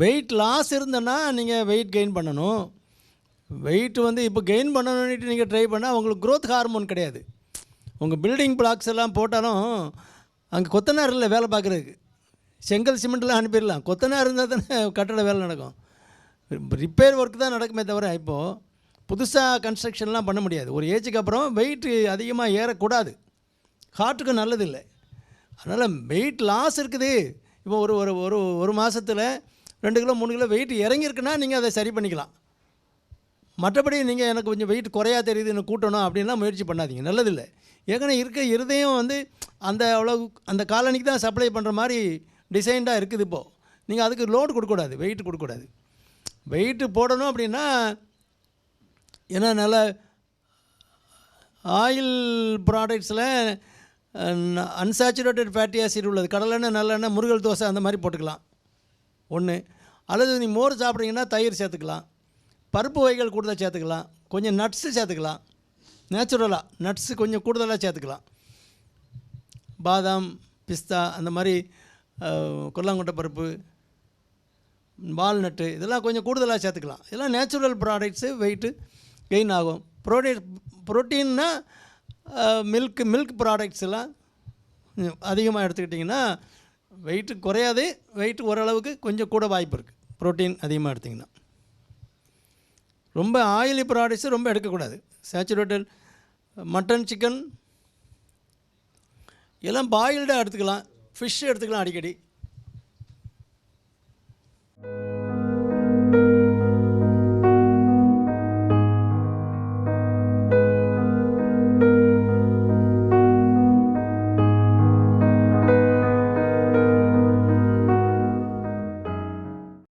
Weight loss இருந்தேன்னா நீங்கள் weight gain பண்ணணும். வெயிட் வந்து இப்போ கெயின் பண்ணணுன்ட்டு நீங்கள் ட்ரை பண்ணால் உங்களுக்கு க்ரோத் ஹார்மோன் கிடையாது. உங்கள் பில்டிங் பிளாக்ஸ் எல்லாம் போட்டாலும் அங்கே கொத்தனார் இல்லை வேலை பார்க்குறதுக்கு. செங்கல் சிமெண்ட்லாம் அனுப்பிடலாம். கொத்தனார் இருந்தால் தானே கட்டட வேலை நடக்கும். ரிப்பேர் ஒர்க் தான் நடக்குமே தவிர இப்போது புதுசாக கன்ஸ்ட்ரக்ஷன்லாம் பண்ண முடியாது. ஒரு ஏஜுக்கு அப்புறம் வெயிட்டு அதிகமாக ஏறக்கூடாது. ஹார்ட்டுக்கு நல்லதில்லை அதனால் வெயிட் லாஸ் இருக்குது. இப்போ ஒரு ஒரு ஒரு ஒரு மாதத்தில் ரெண்டு கிலோ மூணு கிலோ வெயிட் இறங்கியிருக்குன்னா நீங்கள் அதை சரி பண்ணிக்கலாம். மற்றபடி நீங்கள் எனக்கு கொஞ்சம் வெயிட் குறையா தெரியுது எனக்கு கூட்டணும் அப்படின்லாம் முயற்சி பண்ணாதீங்க. நல்லதில்லை. ஏற்கனவே இருக்க இருதயம் வந்து அந்த அவ்வளோ அந்த காலனிக்கு தான் சப்ளை பண்ணுற மாதிரி டிசைன்டாக இருக்குது இப்போது நீங்கள் அதுக்கு லோடு கொடுக்கக்கூடாது வெயிட் கொடுக்கக்கூடாது. வெயிட்டு போடணும் அப்படின்னா ஏன்னா நல்ல ஆயில் ப்ராடக்ட்ஸில் அன்சாச்சுரேட்டட் ஃபேட்டி ஆசிட் உள்ளது கடலெண்ணெய் நல்லெண்ணெய் முருகல் தோசை அந்த மாதிரி போட்டுக்கலாம். ஒன்று அல்லது நீ மோர் சாப்பிட்றீங்கன்னா தயிர் சேர்த்துக்கலாம். பருப்பு வகைகள் கூடுதலாக சேர்த்துக்கலாம். கொஞ்சம் நட்ஸு சேர்த்துக்கலாம். நேச்சுரலாக நட்ஸு கொஞ்சம் கூடுதலாக சேர்த்துக்கலாம். பாதாம் பிஸ்தா அந்த மாதிரி கொல்லாங்கொட்டை பருப்பு வால்நட்டு இதெல்லாம் கொஞ்சம் கூடுதலாக சேர்த்துக்கலாம். இதெல்லாம் நேச்சுரல் ப்ராடக்ட்ஸு வெயிட்டு கெயின் ஆகும். ப்ரோட்டீன் ப்ரோட்டீன்னா மில்க் மில்க் ப்ராடக்ட்ஸ் எல்லாம் அதிகமாக எடுத்துக்கிட்டிங்கன்னா வெயிட்டு குறையாது வெயிட் ஓரளவுக்கு கொஞ்சம் கூட வாய்ப்பு இருக்குது ப்ரோட்டீன் அதிகமாக எடுத்திங்கன்னா. ரொம்ப ஆயிலி ப்ராடக்ட்ஸு ரொம்ப எடுக்கக்கூடாது. சேச்சுரேட்டட் மட்டன் சிக்கன் எல்லாம் பாயில்டாக எடுத்துக்கலாம். ஃபிஷ் எடுத்துக்கலாம் அடிக்கடி.